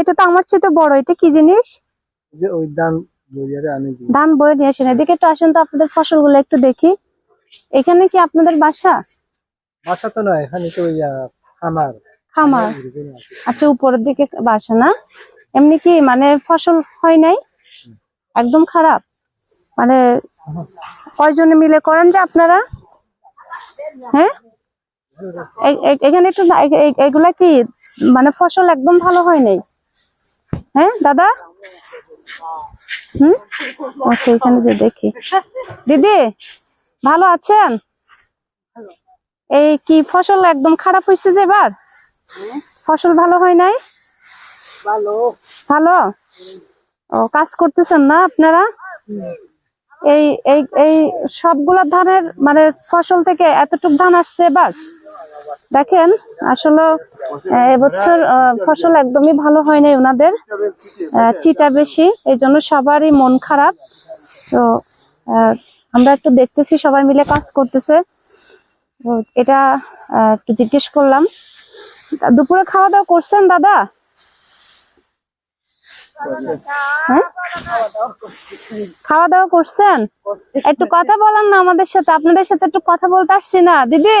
এটা তো আমার চেয়ে তো বড় এটা কি জিনিস? ওই ধান বয়ে নিয়ে আসেন। এদিকে একটু আসেন তো আপনাদের ফসলগুলো একটু দেখি। এখানে কি আপনাদের বাসা? বাসা তো নয় এখানে তো ওই খামার। খামার। আচ্ছা উপরের দিকে বাসা না? এমনি কি মানে ফসল হয় নাই? একদম খারাপ? মানে কয়জনে মিলে করেন যে আপনারা? হ্যাঁ? এখানে একটু এগুলা কি মানে ফসল একদম ভালো হয় নাই? হ্যাঁ দাদা? হুম? আচ্ছা এখানে যে দেখি। দিদি ভালো আছেন? এই কি ফসল একদম খারাপ হয়েছে যে এবার? ফসল ভালো হয় নাই? ভালো? ও কাজ করতেছেন না আপনারা? এই এই এই সবগুলা ধানের মানে ফসল থেকে এতটুক ধান আসছে এবার? দেখেন, আসলে এবছর ফসল একদমই ভালো হয় নাই ওনাদের চিটা বেশি এই জন্য সবারই মন খারাপ। তো আমরা একটু দেখতেছি, সবাই মিলে কাজ করতেছে। এটা একটু জিজ্ঞেস করলাম। দুপুরে খাওয়া দাওয়া করছেন, দাদা? হ্যাঁ? খাওয়া দাওয়া করছেন? একটু কথা বলেন না আমাদের সাথে, আপনাদের সাথে একটু কথা বলতে আসছি না। দিদি?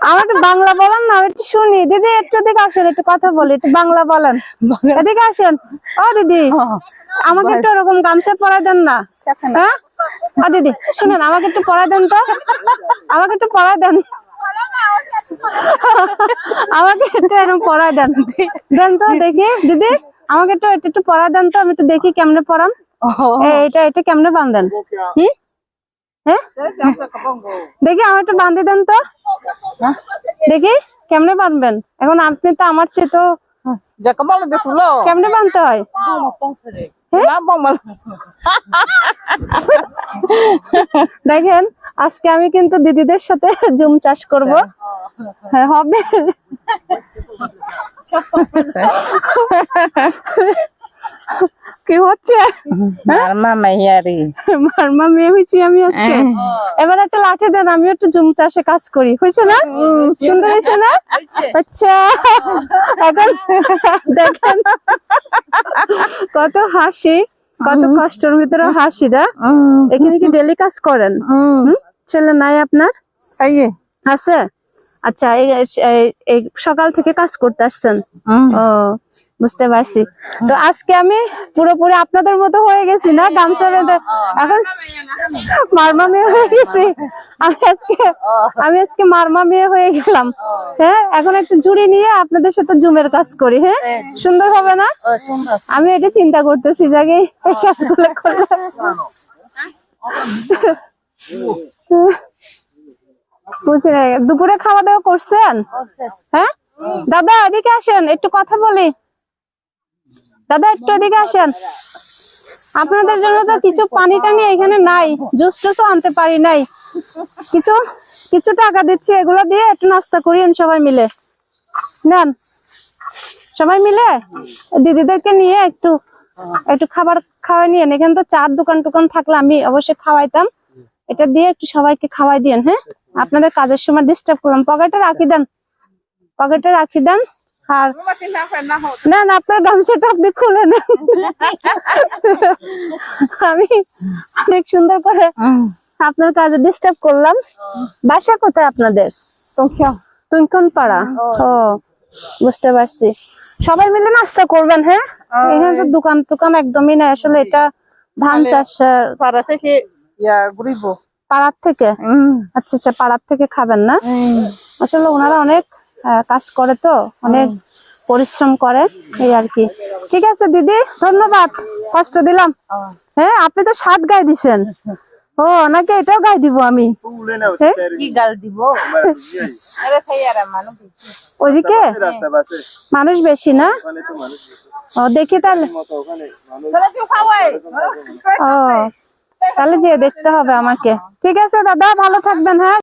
আমার একটু বাংলা বলেন না একটু শুনি। দিদি একটু এদিকে আসেন একটু কথা বলি একটু বাংলা বলেন। এদিকে আসেন। ও দিদি আমাকে একটু ওরকম গামছা পরাই দেন না। হ্যাঁ? ও দিদি শুনেন আমাকে একটু পরাই দেন তো। আমাকে একটু পরাই দেন। আমাকে একটু এরকম পরাই দেন। দেন তো দেখি। দিদি আমাকে একটু একটু একটু পরাই দেন তো আমি একটু দেখি কেমনে পরান এই, এটা এটা কেমনে বান্ধেন হুম? হ্যাঁ? দেখি আমার একটু বান্ধি দেন তো। দেখি, কেমনে বাঁধবেন? এখন আপনি তো আমার চেয়ে তো. কেমনে বাঁধতে হয়? দেখেন, আজকে আমি কিন্তু দিদিদের সাথে জুম চাষ করব। হ্যাঁ হবে। কি হচ্ছে? Mama mayari. মারমা মেয়ে হয়েছি আমি আজকে। এবার একটা লাঠি দেন আমি একটু জুম চাষে কাজ করি। হয়েছে না? সুন্দর হয়েছে না? আচ্ছা। এখন দেখেন কত হাসি কত কষ্টের ভিতরে হাসিটা। এখানে কি ডেলি কাজ করেন? ছেলে নাই আপনার. আছে? আচ্ছা সকাল থেকে কাজ করতে আসছেন। ও। বুঝতে পারছি। তো আজকে আমি পুরোপুরি আপনাদের মতো হয়ে গেছি না গামছা বেঁধে। এখন মারমা মেয়ে হয়ে গেছি। আমি আজকে আমি আজকে মারমা মেয়ে হয়ে গেলাম। হ্যাঁ এখন একটু জুড়ি নিয়ে আপনাদের সাথে জুমের কাজ করি হ্যাঁ? সুন্দর হবে না? আমি এটা চিন্তা করতেছি আগে এই কাজগুলো করলে বুঝছি না। দুপুরে খাওয়া দাওয়া করছেন? হ্যাঁ? দাদা এদিকে আসেন একটু কথা বলি। দাদা একটু এদিকে আসেন। আপনাদের জন্য তো কিছু পানি টানি এখানে নাই, জুস টুসও আনতে পারি নাই। কিছু কিছু টাকা দিচ্ছি এগুলো দিয়ে, একটু নাস্তা করিয়েন সবাই মিলে। নেন। সবাই মিলে দিদিদেরকে নিয়ে একটু একটু খাবার খাওয়াই নিয়েন। এখানে তো চার দোকান টোকান থাকলে আমি অবশ্যই খাওয়াইতাম। এটা দিয়ে একটু সবাইকে খাওয়াই দিয়েন হ্যাঁ? আপনাদের কাজের সময় ডিস্টার্ব করলাম। পকেটে রাখি দেন। পকেটে রাখি দেন। আর না না আপনার গামছাটা আপনি খুলে নেন। আমি অনেক সুন্দর করে আপনার কাজে ডিস্টার্ব করলাম। বাসা কোথায় আপনাদের? তুমখন পাড়া ও। বুঝতে পারছি। সবাই মিলে নাস্তা করবেন হ্যাঁ? এখানে তো দোকান টোকান একদমই নাই। আসলে এটা ধান চাষের Para থেকে পাড়ার থেকে? আচ্ছা আচ্ছা পাড়ার থেকে খাবেন না? আসলে ওনারা অনেক কাজ করে তো। অনেক পরিশ্রম করে এই আর কি। ঠিক আছে দিদি ধন্যবাদ। কষ্ট দিলাম। হ্যাঁ আপনি তো সাত গায়ে দিছেন। ও নাকি এটাও গায়ে দিব আমি। হ্যাঁ? ওইদিকে মানুষ বেশি। না? ও দেখি তাহলে। ও তাহলে যেয়ে দেখতে হবে আমাকে। ঠিক আছে দাদা ভালো থাকবেন হ্যাঁ?